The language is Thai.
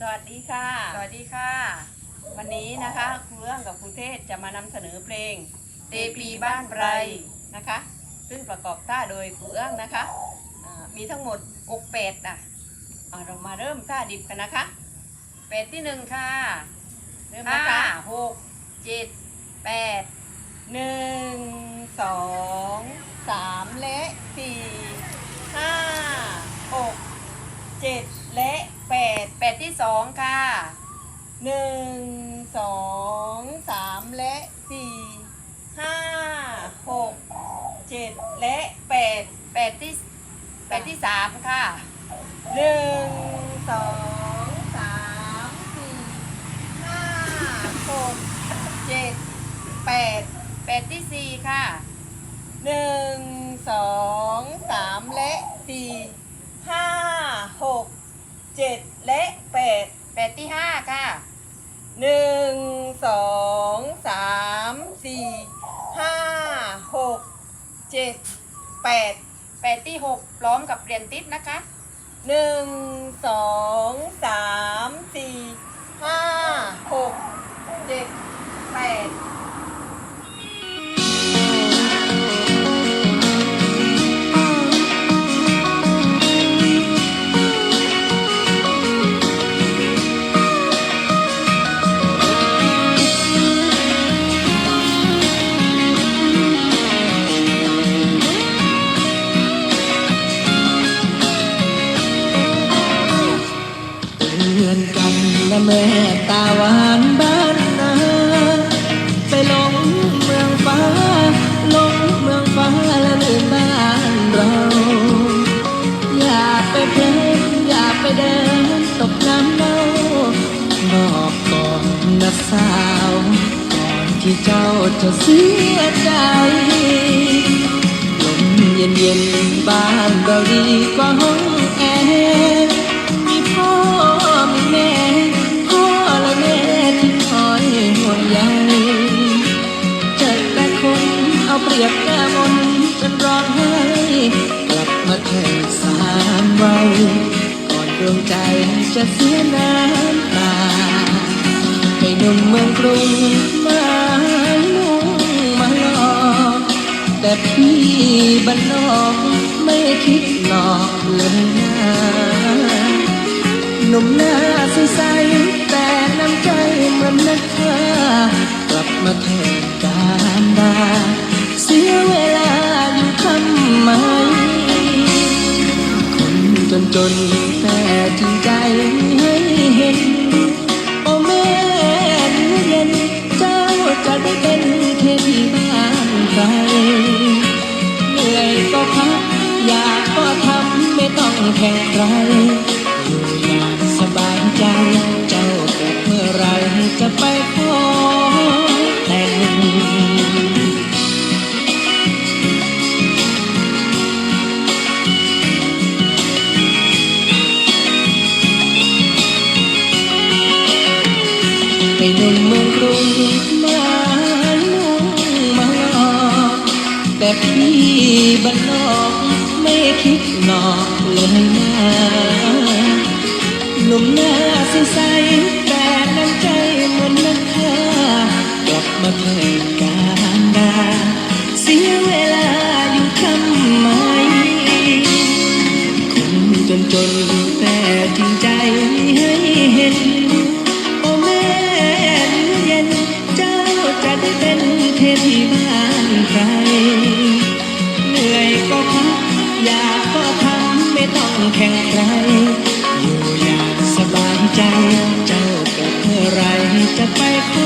สวัสดีค่ะ สวัสดีค่ะ วันนี้นะคะครูเรื่องกับครูเทศจะมานำเสนอเพลงเตปีบ้านไรนะคะ ซึ่งประกอบท่าโดยครูเอื้องนะคะอ่ามีทั้งหมดอกเป็ดอะอ่าเรามาเริ่มท่าดิบกันนะคะเป็ดที่หนึ่งค่ะเริ่มห้านะคะหกเจ็ดแปดหนึ่งสองสามและสี่ห้าหกเจ็ดและแปด เป็ด ที่สองค่ะหนึ่งสองสามและสี่ห้าหกเจ็ดและแปดเป็ดที่เป็ดที่สามค่ะหนึ่งสองสามสี่ห้าหกเจ็ดแปดเป็ดที่สี่ค่ะ หนึ่งสองสามและสี่ห้าหกเจ็ดและแปด เป็ดที่ห้าค่ะ หนึ่งสองสามสี่ห้าหกเจ็ด แปดแปดที่หกพร้อมกับเปลี่ยนติดนะคะหนึ่งสองสามสี่ห้าหกเจ็ดแปด ที่เจ้าจะเสียใจลมเย็นเย็นบ้านเราดีกว่าห้องแอร์มีพ่อมีแม่พ่อและแม่ที่คอยห่วงใยเจอแต่คนเอาเปรียบแก้มนจนร้องไห้กลับมาแทนสามวัยก่อนดวงใจจะเสียน้ำตา ให้หนุ่มเมืองกรุงมาลุ่งมาหลอกแต่พี่บ้านนอกไม่คิดหลอกเลยนะหนุ่มหน้าใสแต่น้ำใจเหมือนนักฆ่ากลับมาแทนการดาเสียเวลาอยู่ทำไมคนจนจนแต่จริงใจ พักอยากก็ทำไม่ต้องแข่งใครอยู่อย่างสบายใจ เจ้ากลับเมื่อไรจะไปข แต่พี่บันนอกไม่คิดหลอกเลยนะหนุ่มหน้าใสแต่น้ำใจ ไม่ต้องแข่งใครอยู่อย่างสบายใจ เจ้ากลับเมื่อไรจะไปขอ